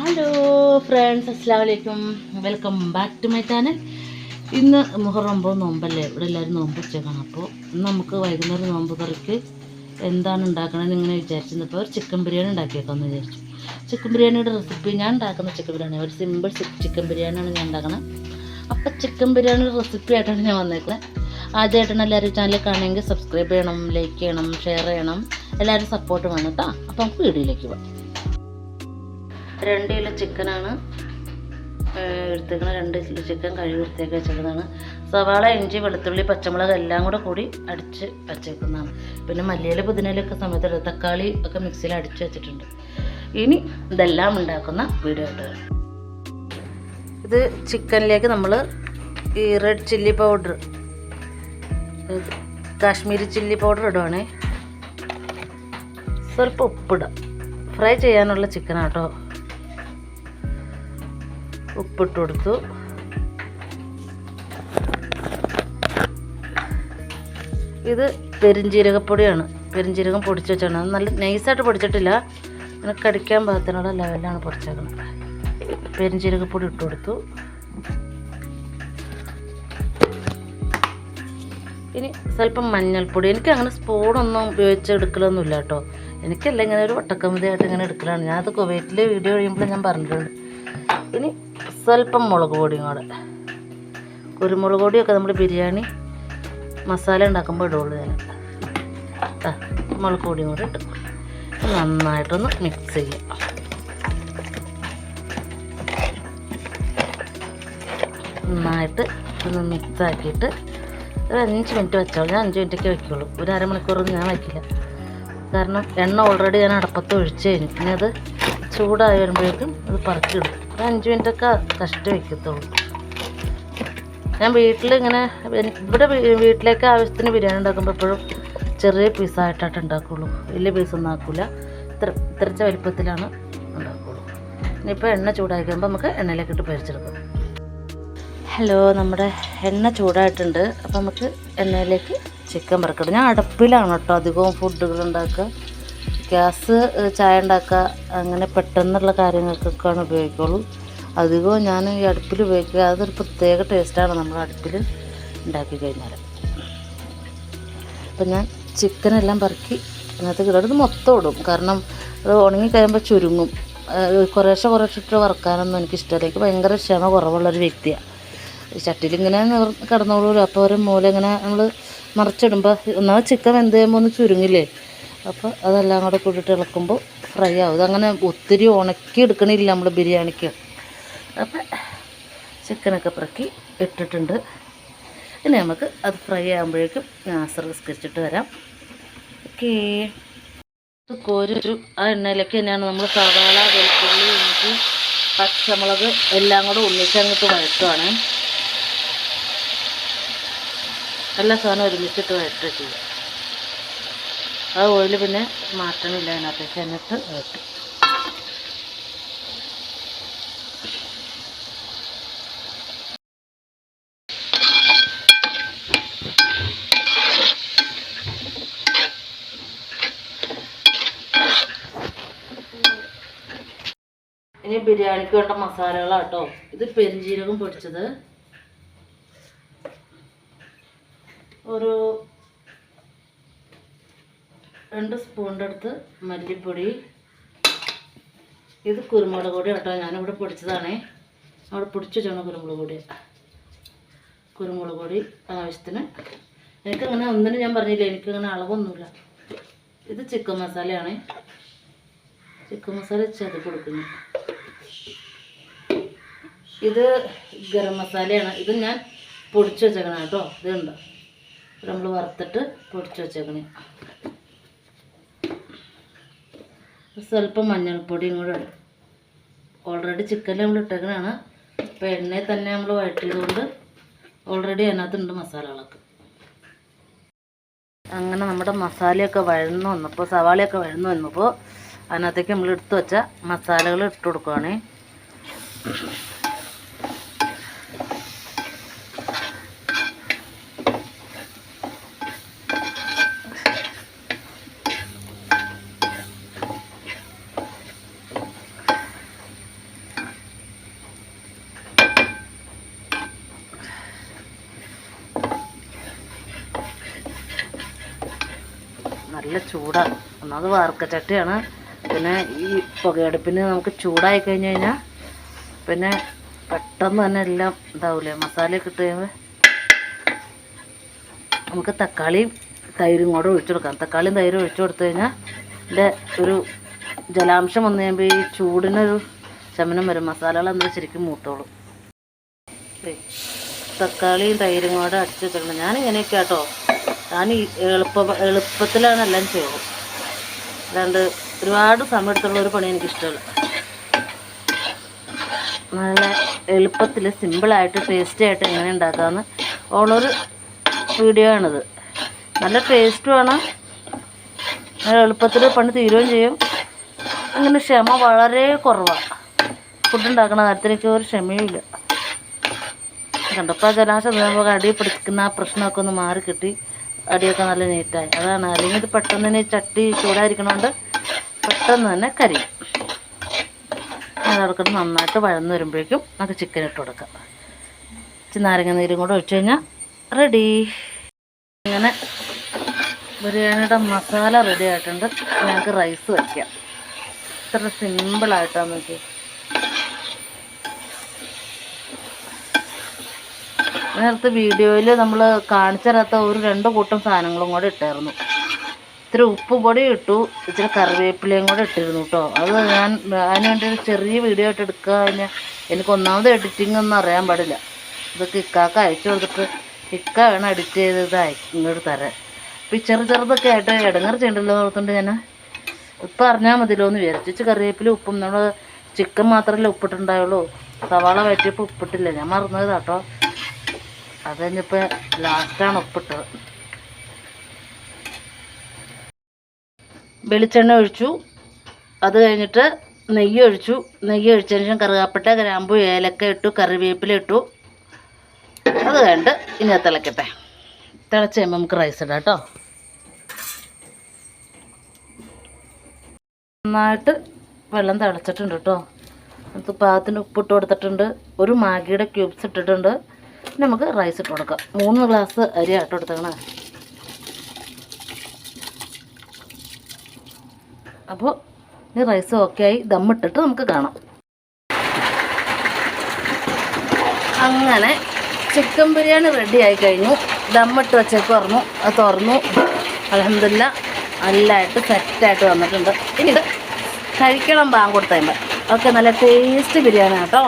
Hello friends അസ്സാം വലൈക്കും welcome back to my channel ഇന്ന് മുഹറമ്പോ നോമ്പല്ലേ? ഇവിടെ എല്ലാവരും നോമ്പ് വെച്ചേക്കാണ് അപ്പോൾ നമുക്ക് വൈകുന്നേരം നോമ്പ് കറിക്ക് എന്താണ് ഉണ്ടാക്കണമെന്ന് ഇങ്ങനെ വിചാരിച്ചിരുന്നപ്പോൾ ഒരു ചിക്കൻ ബിരിയാണി ഉണ്ടാക്കിയേക്കാമെന്ന് വിചാരിച്ചു. ചിക്കൻ ബിരിയാണിയുടെ റെസിപ്പി ഞാൻ ഉണ്ടാക്കുന്ന ചിക്കൻ ബിരിയാണി ഒരു സിമ്പിൾ ചിക്കൻ ബിരിയാണിയാണ് ഞാൻ ഉണ്ടാക്കുന്നത് അപ്പോൾ ചിക്കൻ ബിരിയാണിയുടെ റെസിപ്പി ആയിട്ടാണ് ഞാൻ വന്നേക്കുന്നത് ആദ്യമായിട്ടാണ് എല്ലാവരും ചാനൽ കാണുമെങ്കിൽ സബ്സ്ക്രൈബ് ചെയ്യണം ലൈക്ക് ചെയ്യണം ഷെയർ ചെയ്യണം. എല്ലാവരും സപ്പോർട്ട് വേണം കേട്ടോ. അപ്പോൾ നമുക്ക് വീഡിയോയിലേക്ക് പോകാം രണ്ട് കിലോ ചിക്കനാണ് എടുത്തേക്കുന്നത് രണ്ട് കിലോ ചിക്കൻ കഴുകി വൃത്തിയാക്കി വെച്ചേക്കുന്നതാണ്. സവാള ഇഞ്ചി വെളുത്തുള്ളി പച്ചമുളക് എല്ലാം കൂടെ കൂടി അടിച്ച് വെച്ചേക്കുന്നതാണ്. പിന്നെ മല്ലിയില പുതിനയിലൊക്കെ സമയത്ത് തക്കാളി ഒക്കെ മിക്സിയിൽ അടിച്ച് വെച്ചിട്ടുണ്ട്. ഇനി ഇതെല്ലാം ഉണ്ടാക്കുന്ന വീഡിയോ ആയിട്ട് ഇത് ചിക്കനിലേക്ക് നമ്മൾ ഈ red chilli powder Kashmiri chilli powder ഇടുവാണേ. സ്വല്പം ഉപ്പിടാം. ഫ്രൈ ചെയ്യാനുള്ള ചിക്കനാട്ടോ ഉപ്പിട്ട് കൊടുത്തു ഇത് പെരിഞ്ജീരകപ്പൊടിയാണ് പെരിഞ്ജീരകം പൊടിച്ച് വെച്ചാണ്. നല്ല നൈസായിട്ട് പൊടിച്ചിട്ടില്ല. ഇങ്ങനെ കടിക്കാൻ പാകത്തിനുള്ള ലെവലാണ് പൊടിച്ചേക്കുന്നത്. പെരിഞ്ജീരകപ്പൊടി ഇട്ട് കൊടുത്തു ഇനി സ്വല്പം മഞ്ഞൾപ്പൊടി. എനിക്ക് അങ്ങനെ സ്പൂണൊന്നും ഉപയോഗിച്ച് എടുക്കലൊന്നുമില്ല കേട്ടോ. എനിക്കല്ല ഇങ്ങനെ ഒരു വട്ടക്കമതിയായിട്ട് ഇങ്ങനെ എടുക്കലാണ്. ഞാനത് കുവൈറ്റിൽ വീഡിയോ കഴിയുമ്പോൾ ഞാൻ പറഞ്ഞിട്ടുണ്ട് ഇനി സ്വല്പം മുളക് പൊടിയും കൂടെ. കുരുമുളക് പൊടിയൊക്കെ നമ്മൾ ബിരിയാണി മസാല ഉണ്ടാക്കുമ്പോൾ ഇടുള്ളൂ ഞാൻ. മുളക് പൊടിയും കൂടെ ഇട്ടു നന്നായിട്ടൊന്ന് മിക്സ് ചെയ്യാം. നന്നായിട്ട് ഒന്ന് മിക്സ് ആക്കിയിട്ട് ഒരു അഞ്ച് മിനിറ്റ് വെച്ചോളൂ. ഞാൻ അഞ്ച് മിനിറ്റൊക്കെ വയ്ക്കുള്ളൂ ഒരു അരമണിക്കൂറൊന്നും ഞാൻ വയ്ക്കില്ല കാരണം എണ്ണ ഓൾറെഡി ഞാൻ അടപ്പത്ത് ഒഴിച്ച് കഴിഞ്ഞു. ഇനി അത് ചൂടായി വരുമ്പോഴേക്കും അത് പറിച്ചെടുക്കും ഒരു അഞ്ച് മിനിറ്റൊക്കെ കഷ്ടം വയ്ക്കത്തുള്ളൂ. ഞാൻ വീട്ടിൽ ഇങ്ങനെ ഇവിടെ വീട്ടിലേക്ക് ആവശ്യത്തിന് ബിരിയാണി ഉണ്ടാക്കുമ്പോൾ എപ്പോഴും ചെറിയ പീസായിട്ടായിട്ട് ഉണ്ടാക്കുള്ളൂ. വലിയ പീസൊന്നും ആക്കില്ല ഇത്ര ഇത്രച്ച വലിപ്പത്തിലാണ് ഉണ്ടാക്കുള്ളൂ. ഇനിയിപ്പോൾ എണ്ണ ചൂടായി കഴിയുമ്പോൾ നമുക്ക് എണ്ണയിലേക്ക് ഇട്ട് പൊരിച്ചെടുക്കാം. ഹലോ നമ്മുടെ എണ്ണ ചൂടായിട്ടുണ്ട്. അപ്പോൾ നമുക്ക് എണ്ണയിലേക്ക് ചിക്കൻ വറുക്കണം ഞാൻ അടുപ്പിലാണ് കേട്ടോ അധികവും ഫുഡുകൾ ഉണ്ടാക്കുക. ഗ്യാസ് ചായ ഉണ്ടാക്കുക അങ്ങനെ പെട്ടെന്നുള്ള കാര്യങ്ങൾക്കൊക്കെയാണ് ഉപയോഗിക്കുള്ളൂ. അധികവും ഞാൻ ഈ അടുപ്പിൽ ഉപയോഗിക്കുക. അതൊരു പ്രത്യേക ടേസ്റ്റാണ് നമ്മൾ അടുപ്പിൽ ഉണ്ടാക്കി കഴിഞ്ഞാൽ. അപ്പം ഞാൻ ചിക്കനെല്ലാം പറക്കി അതിനകത്ത് കിടന്നത് മൊത്തം ഇടും. കാരണം അത് ഉണങ്ങി കഴിയുമ്പോൾ ചുരുങ്ങും. കുറേശ്ശെ കുറേശ്ശെ ഇട്ട് വറുക്കാനൊന്നും എനിക്ക് ഇഷ്ടമല്ല എനിക്ക് ഭയങ്കര ക്ഷമ കുറവുള്ളൊരു വ്യക്തിയാണ്. ചട്ടിയിൽ ഇങ്ങനെ കിടന്നോളൂല്ലോ അപ്പോൾ ഒരു മൂല ഇങ്ങനെ നമ്മൾ മറിച്ചിടുമ്പോൾ ഒന്നാമത് ചിക്കൻ എന്ത് ചെയ്യുമ്പോൾ ഒന്ന് ചുരുങ്ങില്ലേ? അപ്പോൾ അതെല്ലാം കൂടെ കൂട്ടിയിട്ട് ഇളക്കുമ്പോൾ ഫ്രൈ ആവും. അങ്ങനെ ഒത്തിരി ഉണക്കി എടുക്കണില്ല നമ്മൾ ബിരിയാണിക്ക്. അപ്പം ചിക്കനൊക്കെ പിറക്കി ഇട്ടിട്ടുണ്ട്. ഇനി നമുക്ക് അത് ഫ്രൈ ആകുമ്പോഴേക്കും സർവിസ്കരിച്ചിട്ട് വരാം. ഓക്കേ. കോരൊരു ആ എണ്ണയിലേക്ക് തന്നെയാണ് നമ്മൾ സവാള വെളുത്തുള്ളി ഇഞ്ചി പച്ചമുളക് എല്ലാം കൂടെ ഒന്നിച്ചങ്ങോട്ട് വഴറ്റുവാണ്. എല്ലാ സാധനവും ഒരുമിച്ചിട്ട് വഴറ്റുക ചെയ്യും. ആ ഓയിൽ പിന്നെ മാറ്റണില്ല അതിനകത്തേക്ക് എന്നിട്ട് വഴറ്റും ഇനി ബിരിയാണിക്ക് വേണ്ട മസാലകളാട്ടോ. ഇത് പെരിഞ്ജീരകം പൊടിച്ചത്. ഒരു രണ്ട് സ്പൂണിന്റെ അടുത്ത് മല്ലിപ്പൊടി. ഇത് കുരുമുളക് പൊടി കേട്ടോ ഞാനിവിടെ പൊടിച്ചതാണേ. അവിടെ പൊടിച്ച് വെച്ചാണ് കുരുമുളക് പൊടി. കുരുമുളക് പൊടി ആവശ്യത്തിന്. എനിക്കങ്ങനെ ഒന്നിനും ഞാൻ പറഞ്ഞില്ല എനിക്കങ്ങനെ അളവൊന്നുമില്ല. ഇത് ചിക്കൻ മസാലയാണ്. ചിക്കൻ മസാല ചതി കൊടുക്കുന്നു. ഇത് ഗരം മസാലയാണ്. ഇത് ഞാൻ പൊടിച്ച് വെച്ചേക്കണം കേട്ടോ. ഇതുണ്ട് നമ്മൾ വറുത്തിട്ട് പൊടിച്ച് വെച്ചേക്കണേ. സ്വല്പം മഞ്ഞൾപ്പൊടിയും കൂടെ ഇടും. ഓൾറെഡി ചിക്കൻ നമ്മൾ ഇട്ടേക്കണാണ് അപ്പോൾ എണ്ണയിൽ തന്നെ നമ്മൾ വഴറ്റിയതുകൊണ്ട് ഓൾറെഡി അതിനകത്തുണ്ട് മസാലകളൊക്കെ. അങ്ങനെ നമ്മുടെ മസാലയൊക്കെ വഴന്നു വന്നപ്പോൾ സവാളയൊക്കെ വഴന്നു വന്നപ്പോൾ അതിനകത്തേക്ക് നമ്മൾ എടുത്തു വെച്ച മസാലകൾ ഇട്ട് കൊടുക്കുവാണേ. നല്ല ചൂടാണ് ഒന്നാമത് വാർക്കച്ചട്ടിയാണ് പിന്നെ ഈ പുകയടുപ്പിന് നമുക്ക് ചൂടായി കഴിഞ്ഞ് കഴിഞ്ഞാൽ പിന്നെ പെട്ടെന്ന് തന്നെ എല്ലാം ഇതാവില്ലേ മസാലയൊക്കെ ഇട്ട് കഴിയുമ്പോൾ നമുക്ക് തക്കാളിയും തൈരും കൂടെ ഒഴിച്ചു കൊടുക്കാം. തക്കാളിയും തൈരും ഒഴിച്ചു കൊടുത്തു കഴിഞ്ഞാൽ ഇതിന്റെ ഒരു ജലാംശം വന്നു കഴിയുമ്പോൾ ഈ ചൂടിനൊരു ശമനം വരും. മസാലകൾ എന്താ ശരിക്കും മൂട്ടോളും തക്കാളിയും തൈരും കൂടെ അടിച്ചു വെച്ചിട്ടുണ്ട്. ഞാനിങ്ങനെയൊക്കെ കേട്ടോ ഞാൻ എളുപ്പ എളുപ്പത്തിലാണ് എല്ലാം ചെയ്യുന്നത് അല്ലാണ്ട് ഒരുപാട് സമയം എടുത്തുള്ള ഒരു പണി എനിക്കിഷ്ടമല്ല. നല്ല എളുപ്പത്തിൽ സിമ്പിളായിട്ട് ടേസ്റ്റി ആയിട്ട് എങ്ങനെ ഉണ്ടാക്കാമെന്ന് ഉള്ളൊരു വീഡിയോ ആണിത് നല്ല ടേസ്റ്റുമാണ് നല്ല എളുപ്പത്തിൽ പണി തീരുകയും ചെയ്യും. അങ്ങനെ ക്ഷമ വളരെ കുറവാണ് ഫുഡ് ഉണ്ടാക്കുന്ന എനിക്ക് ഒരു ക്ഷമയുമില്ല കണ്ടപ്പോൾ ജലാശം അടിയിൽ അടി പിടിക്കുന്ന ആ പ്രശ്നമൊക്കെ ഒന്ന് മാറി കിട്ടി അടിയൊക്കെ നല്ല നീറ്റായി. അതാണ്. അല്ലെങ്കിൽ ഇത് പെട്ടെന്ന് തന്നെ ചട്ടി ചൂടായിരിക്കണോണ്ട് പെട്ടെന്ന് തന്നെ കരിയും. അതടക്കം നന്നായിട്ട് വഴന്ന് വരുമ്പോഴേക്കും നമുക്ക് ചിക്കൻ ഇട്ട് കൊടുക്കാം. ഇച്ചിരി നാരങ്ങ നീരും കൂടെ ഒഴിച്ചു കഴിഞ്ഞാൽ റെഡി ഇങ്ങനെ ബിരിയാണിയുടെ മസാല റെഡി ആയിട്ടുണ്ട്. ഞങ്ങൾക്ക് റൈസ് വയ്ക്കാം ഇത്ര സിമ്പിളായിട്ടാണ് നോക്കി നേരത്തെ വീഡിയോയിൽ നമ്മൾ കാണിച്ചു തരാത്ത ഒരു രണ്ട് കൂട്ടം സാധനങ്ങളും കൂടെ ഇട്ടായിരുന്നു. ഇത്തിരി ഉപ്പ് പൊടി ഇട്ടു ഇച്ചിരി കറിവേപ്പിലയും കൂടെ ഇട്ടിരുന്നു കേട്ടോ അത് ഞാൻ അതിന് വേണ്ടി ഒരു ചെറിയ വീഡിയോ ആയിട്ട് എടുക്കുക കഴിഞ്ഞാൽ എനിക്ക് ഒന്നാമത് എഡിറ്റിംഗ് ഒന്നും അറിയാൻ പാടില്ല. ഇതൊക്കെ ഇക്കാക്ക് അയച്ചു കൊടുത്തിട്ട് ഇക്ക വേണം എഡിറ്റ് ചെയ്ത് ഇത് അയ ഇങ്ങോട്ട് തരാൻ. അപ്പം ഈ ചെറു ചെറുതൊക്കെ ആയിട്ട് ഇടങ്ങർ ചെയ്യണ്ടല്ലോ ഓർത്തുകൊണ്ട് ഞാൻ ഇപ്പം അറിഞ്ഞാൽ മതിയല്ലോ എന്ന് വിചാരിച്ചു. കറിവേപ്പില ഉപ്പും നമ്മൾ ചിക്കൻ മാത്രമല്ലേ ഉപ്പിട്ടുണ്ടായുള്ളൂ. സവാള വറ്റിയപ്പോൾ ഉപ്പിട്ടില്ല. ഞാൻ മറന്നത് കേട്ടോ അത് കഴിഞ്ഞപ്പോൾ ലാസ്റ്റാണ് ഉപ്പിട്ടത്. വെളിച്ചെണ്ണ ഒഴിച്ചു. അത് കഴിഞ്ഞിട്ട് നെയ്യ് ഒഴിച്ചു. നെയ്യ് ഒഴിച്ചതിന് ശേഷം കറുകാപ്പട്ട ഗ്രാമ്പു ഏലക്ക ഇട്ടു കറിവേപ്പില ഇട്ടു. അത് കഴിഞ്ഞിട്ട് ഇനി തിളക്കട്ടെ. തിളച്ച് കഴിയുമ്പോൾ നമുക്ക് റൈസ് ഇടാം കേട്ടോ. നന്നായിട്ട് വെള്ളം തിളച്ചിട്ടുണ്ട് കേട്ടോ. നമുക്ക് പാകത്തിന് ഉപ്പിട്ട് കൊടുത്തിട്ടുണ്ട്. ഒരു മാഗിയുടെ ക്യൂബ്സ് ഇട്ടിട്ടുണ്ട്. നമുക്ക് റൈസ് ഇട്ട് കൊടുക്കാം. മൂന്ന് ഗ്ലാസ് അരി ഇട്ട് കൊടുത്തേക്കണേ. അപ്പോൾ ഈ റൈസ് ഓക്കെ ആയി ദമ്മിട്ടിട്ട് നമുക്ക് കാണാം. അങ്ങനെ ചിക്കൻ ബിരിയാണി റെഡി ആയി കഴിഞ്ഞു. ദമ്മിട്ട് വെച്ചേക്ക് പറഞ്ഞു അത് തുറന്നു. അലഹമില്ല നല്ലതായിട്ട് സെറ്റായിട്ട് വന്നിട്ടുണ്ട്. ഇനി കഴിക്കണം ബാങ്ക് ഓക്കെ നല്ല ടേസ്റ്റ് ബിരിയാണി കേട്ടോ